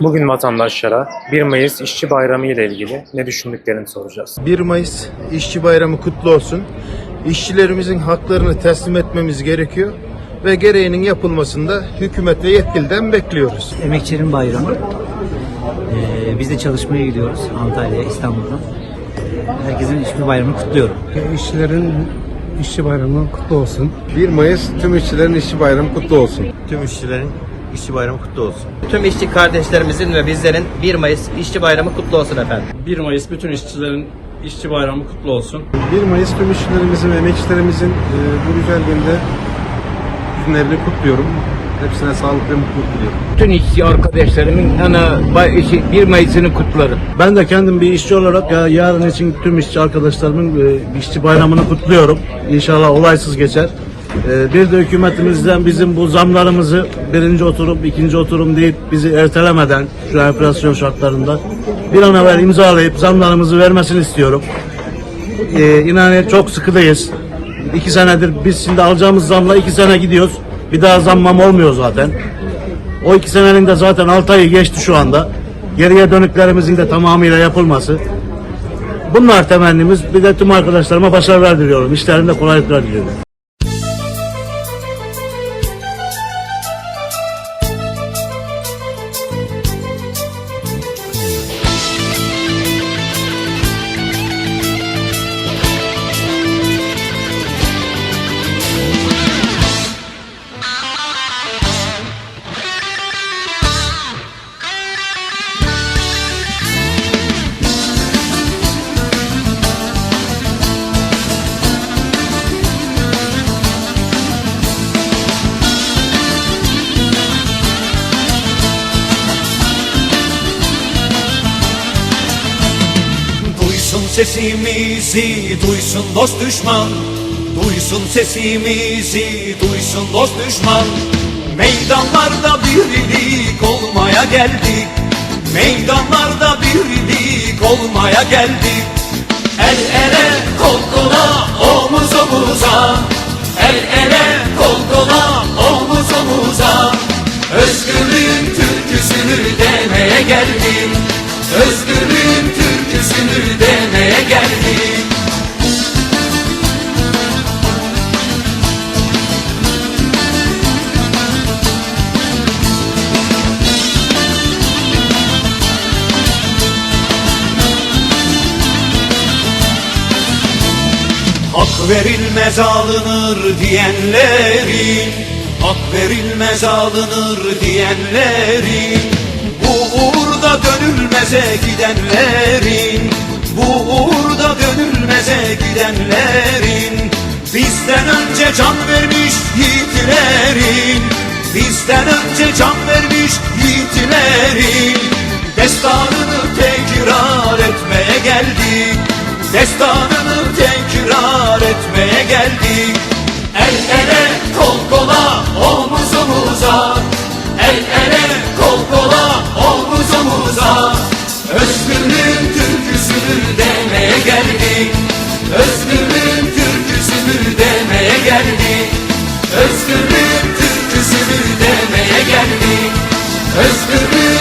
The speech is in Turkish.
Bugün vatandaşlara 1 Mayıs İşçi Bayramı ile ilgili ne düşündüklerini soracağız. 1 Mayıs İşçi Bayramı kutlu olsun. İşçilerimizin haklarını teslim etmemiz gerekiyor ve gereğinin yapılmasını da hükümet ve yetkiliden bekliyoruz. Emekçilerin bayramı. Ee, biz de çalışmaya gidiyoruz Antalya'ya, İstanbul'dan. Herkesin hiçbir bayramını kutluyorum. İşçilerin işçi bayramı kutlu olsun. 1 Mayıs tüm işçilerin işçi bayramı kutlu olsun. Tüm işçilerin işçi bayramı kutlu olsun. Tüm işçi kardeşlerimizin ve bizlerin 1 Mayıs İşçi Bayramı kutlu olsun efendim. 1 Mayıs bütün işçilerin işçi bayramı kutlu olsun. 1 Mayıs tüm işçilerimizin ve emekçilerimizin e, bu güzel günde günlerini kutluyorum. Hepsine sağlık ve mutluluk diliyorum. bütün işçi arkadaşlarımın ana bay- işi- 1 Mayıs'ını kutlarım. Ben de kendim bir işçi olarak ya yarın için tüm işçi arkadaşlarımın e, işçi bayramını kutluyorum. İnşallah olaysız geçer. E, Bir de hükümetimizden bizim bu zamlarımızı birinci oturum, ikinci oturum deyip bizi ertelemeden şu enflasyon şartlarında bir an evvel imzalayıp zamlarımızı vermesini istiyorum. E, inanın çok sıkıdayız. İki senedir biz şimdi alacağımız zamla iki sene gidiyoruz. Bir daha zammam olmuyor zaten. O iki senenin de zaten 6 ayı geçti şu anda. Geriye dönüklerimizin de tamamıyla yapılması. Bunlar temennimiz. Bir de tüm arkadaşlarıma başarılar diliyorum. İşlerinde kolaylıklar diliyorum. Sesimizi, duysun dost düşman. Duysun sesimizi, duysun dost düşman. Meydanlarda birlik olmaya geldik. Meydanlarda birlik olmaya geldik. El ele, kol kola, omuz omuza. El ele, kol kola, omuz omuza. Özgürlüğün türküsünü demeye geldim Hak verilmez alınır diyenlerin Hak verilmez alınır diyenlerin Bu uğurda dönülmeze gidenlerin Bu uğurda dönülmeze gidenlerin Bizden önce can vermiş yiğitlerin Bizden önce can vermiş yiğitlerin Destanını tekrar etmeye geldik Destanını etmeye geldik. El ele kol kola omuz omuza. El ele kol kola omuz omuza. Özgürlüğün türküsünü demeye geldik. Özgürlüğün türküsünü demeye geldik. Özgürlüğün türküsünü demeye geldik. Özgürlüğün